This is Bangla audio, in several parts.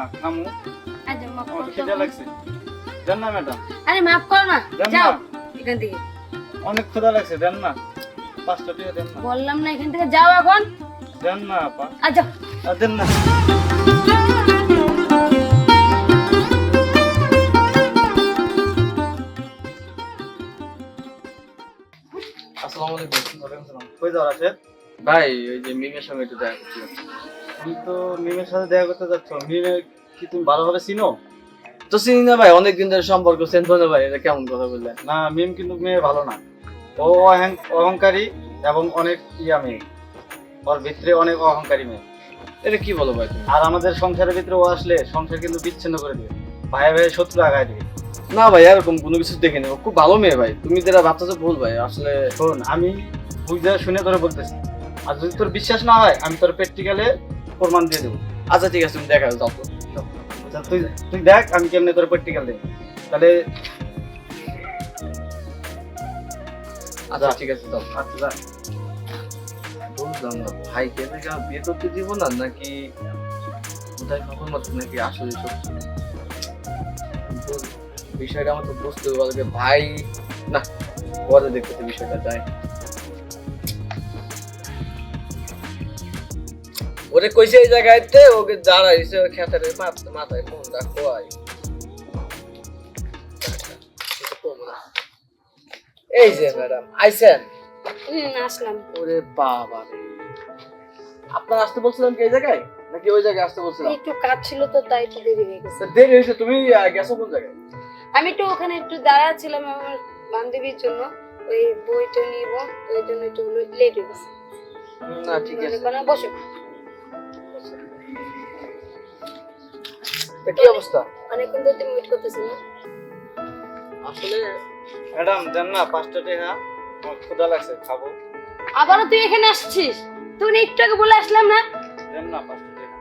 দেন না খামু আচ্ছা মাফ আমার করো খিদে লাগছে। দেন না ম্যাডাম। আরে মাফ করো না। দেন না। এখান থেকে। অনেক ক্ষুধা লাগছে দেন না। পাঁচটা টাকা দেন না। বললাম না এখান থেকে যাও এখন। দেন না আপা। আচ্ছা আর দেন না। আসসালামু আলাইকুম। কই যাওয়ার আছে? ভাই ওই যে মিমের সঙ্গে একটু দেখা করতে যাচ্ছি। তুমি তো মিমের সাথে দেখা করতে যাচ্ছ। মিমে কি তুমি ভালোভাবে চিনো? তো চিনি না ভাই অনেকদিন ধরে সম্পর্ক চেঞ্জ না ভাই এটা কেমন কথা বললেন? না মিম কিন্তু মেয়ে ভালো না। ও অহং- অহংকারী এবং অনেক ইয়া মেয়ে। ওর ভিতরে অনেক অহংকারী মেয়ে। এটা কি বলো ভাই আর আমাদের সংসারের ভিতরে ও আসলে সংসার কিন্তু বিচ্ছিন্ন করে দিবে। ভাইয়া ভাইয়ের শত্রু আগায় দিবে। না ভাই এরকম কোনো কিছু দেখিনি। ও খুব ভালো মেয়ে ভাই। তুমি যেটা ভাবতেছো ভুল ভাই আসলে শোন আমি বুঝতে শুনে তোরে বলতেছি। আর যদি তোর বিশ্বাস না হয় আমি তোর প্র্যাকটিক্যালে প্রমাণ দিয়ে দেবো। আচ্ছা ঠিক আছে তুমি দেখা যাও তো আচ্ছা তুই তুই দেখ আমি কেমনে তোর প্র্যাকটিক্যাল দেবো। তাহলে আচ্ছা ঠিক আছে যাও। আচ্ছা যা। বুঝলাম না ভাই কে বিয়ে করতে দিব না নাকি কোথায় খবর মতো নাকি আসলে সত্যি বিষয়টা আমার তো বুঝতে পারবে ভাই না পরে দেখতে বিষয়টা যায় ওরে কইছে এই জায়গায়তে ওকে ওর খেতারে মাথা- মাথায় ফোন রাখো আই এই যে ম্যাডাম হুম আসলাম। ওরে বাবা রে। আপনার আসতে বলছিলাম কি এই জায়গায়? নাকি ওই জায়গায় আসতে বলছিলাম? একটু কাজ ছিল তো তাই একটু দেরি হয়ে গেছে। দেরি হয়েছে তুমি গেছো কোন জায়গায়? আমি একটু ওখানে একটু দাঁড়াচ্ছিলাম আমার বান্ধবীর জন্য। ওই বইটা নিব ওই জন্য একটু লেট হয়ে গেছে। না ঠিক আছে। বসো। তা কি অবস্থা? অনেকক্ষণ ধরে তুমি ওয়েট করতেছো না আসলে ম্যাডাম দেন না পাঁচটা টাকা আমার ক্ষুধা লাগছে খাব। আবারও তুই এখানে আসছিস? তুই না একটু আগে বলে আসলাম না? দেন না পাঁচটা টাকা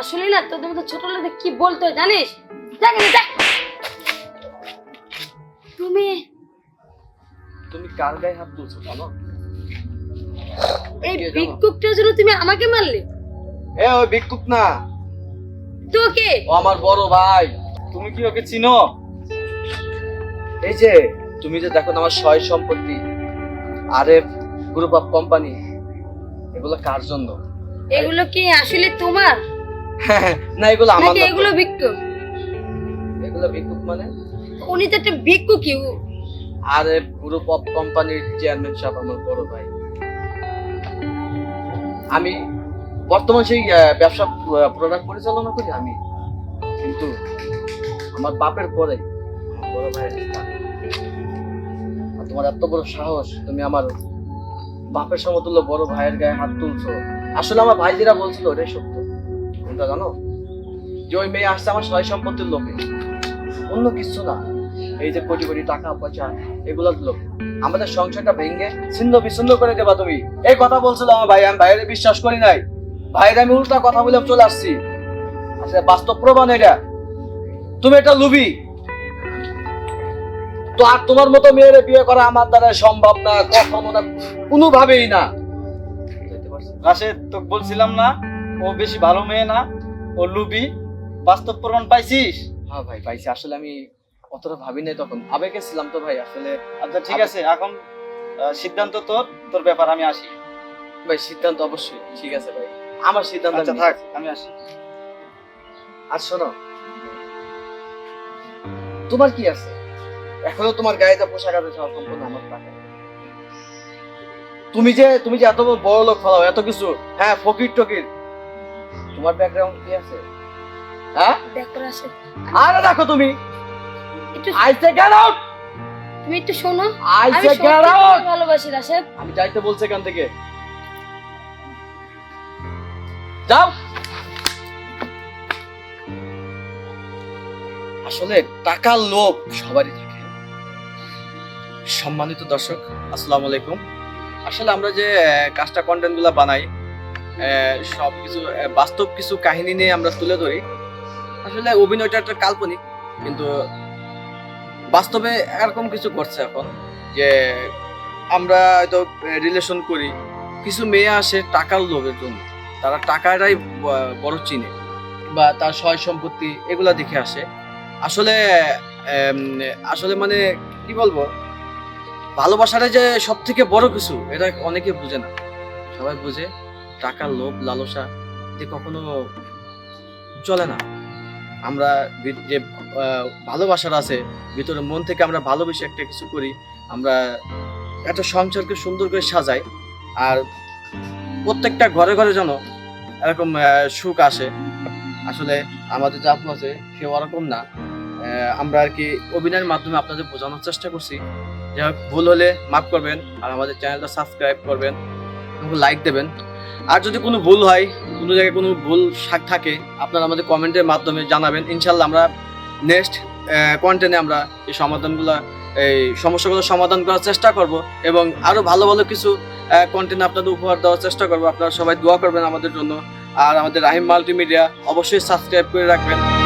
আসলে না তোদের মতো ছোট লোকদের কি বলতে জানিস? এখানে যা তুমি তুমি কার গায়ে হাত তুলছো জানো এই জানো? ভিক্ষুকটার জন্য তুমি আমাকে মারলে? এ ওই ভিক্ষুক না। তোকে ও আমার বড় ভাই। তুমি কি ওকে চিনো? এই যে তুমি যে দেখো আমার সয় সম্পত্তি আরএফ গ্রুপ অফ কোম্পানি এগুলো কার জন্য? এগুলো কি আসলে তোমার? না এগুলো আমার নাকি এগুলো ভিক্ষুক? এগুলো ভিক্ষুক মানে? উনি তো একটা ভিক্ষুকই ও- আরএফ গ্রুপ অফ কোম্পানির চেয়ারম্যান সাহেব আমার বড় ভাই। আমি বর্তমান সেই ব্যবসা প্রোডাক্ট পরিচালনা করি আমি। কিন্তু আমার বাপের পরে বড় ভাইয়ের তোমার এত বড় সাহস, তুমি আমার বাপের সমতুল্য বড় ভাইয়ের গায়ে হাত তুলছো। আসলে আমার ভাই যেটা বলছিল, ওটাই সত্য। কোনটা জানো? যে ওই মেয়ে আসছে আমার সয় সম্পত্তির লোকে। অন্য কিছু না। এই যে কোটি কোটি টাকা, পয়সা, এগুলোর লোক। আমাদের সংসারটা ভেঙে ছিন্ন বিচ্ছিন্ন করে দেবা তুমি। এই কথা বলছিল আমার ভাই। আমি ভাইয়ের বিশ্বাস করি নাই। ভাইয়ের আমি উল্টা কথা বলে চলে আসছি। আসলে বাস্তব প্রমাণ এটা। তুমি এটা লুবি। তো আর তোমার মতো মেয়ের বিয়ে করা আমার দ্বারা সম্ভব না কখনো না কোনোভাবেই না। রাশেদ তোকে বলছিলাম না ও বেশি ভালো মেয়ে না ও লুবি। বাস্তব প্রমাণ পাইছিস? হ্যাঁ ভাই পাইছি। আসলে আমি অতটা ভাবি নাই তখন। আবেগে ছিলাম তো ভাই আসলে আচ্ছা ঠিক আছে এখন সিদ্ধান্ত তোর তোর ব্যাপার আমি আসি। ভাই সিদ্ধান্ত অবশ্যই ঠিক আছে ভাই। আমার সিদ্ধান্ত আচ্ছা আমি থাক। আমি আসি। আর শোনো তোমার কি আছে? এখনও তোমার গায়ে যা পোশাক আছে সব সম্পূর্ণ আমার টাকা তুমি যে তুমি যে এত বড় লোক ফলাও এত কিছু হ্যাঁ ফকির টকির তোমার ব্যাকগ্রাউন্ড কি আছে? হ্যাঁ? দেখো রাশেদ আরে দেখো তুমি। একটু আই সে গেট আউট তুমি একটু শোনো। আই আমি সে গেট আউট ভালোবাসি রাশেদ। আমি যাইতে বলছি এখান থেকে। যাও। আসলে টাকার লোভ সবারই থাকে। সম্মানিত দর্শক আসসালামু আলাইকুম। আসলে আমরা যে আহ, কাজটা কন্টেন্ট বানাই সব কিছু বাস্তব কিছু কাহিনী নিয়ে আমরা তুলে ধরি আসলে অভিনয়টা একটা কাল্পনিক কিন্তু বাস্তবে এরকম কিছু ঘটছে এখন যে আমরা হয়তো রিলেশন করি কিছু মেয়ে আসে টাকার লোভের জন্য। তারা টাকাটাই বড় চিনে বা তার সয় সম্পত্তি এগুলা দেখে আসে। আসলে আসলে মানে কি বলব? ভালোবাসাটা যে সব থেকে বড় কিছু, এটা অনেকে বুঝে না। সবাই বুঝে টাকার লোভ, লালসা যে কখনো চলে না। আমরা যে ভালোবাসার আছে, ভিতরে মন থেকে আমরা ভালোবেসে একটা কিছু করি, আমরা একটা সংসারকে সুন্দর করে সাজাই, আর প্রত্যেকটা ঘরে ঘরে যেন এরকম সুখ আসে। আসলে আমাদের যা আছে কেউ ওরকম না। আমরা আর কি অভিনয়ের মাধ্যমে আপনাদের বোঝানোর চেষ্টা করছি। হোক, ভুল হলে মাফ করবেন আর আমাদের চ্যানেলটা সাবস্ক্রাইব করবেন এবং লাইক দেবেন। আর যদি কোনো ভুল হয়, কোনো জায়গায় কোনো ভুল শাক থাকে, আপনারা আমাদের কমেন্টের মাধ্যমে জানাবেন। ইনশাল্লাহ আমরা নেক্সট কন্টেন্টে আমরা এই সমাধানগুলো এই সমস্যাগুলো সমাধান করার চেষ্টা করব এবং আরও ভালো ভালো কিছু কন্টেন্ট আপনাদের উপহার দেওয়ার চেষ্টা করব। আপনারা সবাই দোয়া করবেন আমাদের জন্য। আর আমাদের রাহিম মাল্টিমিডিয়া অবশ্যই সাবস্ক্রাইব করে রাখবেন।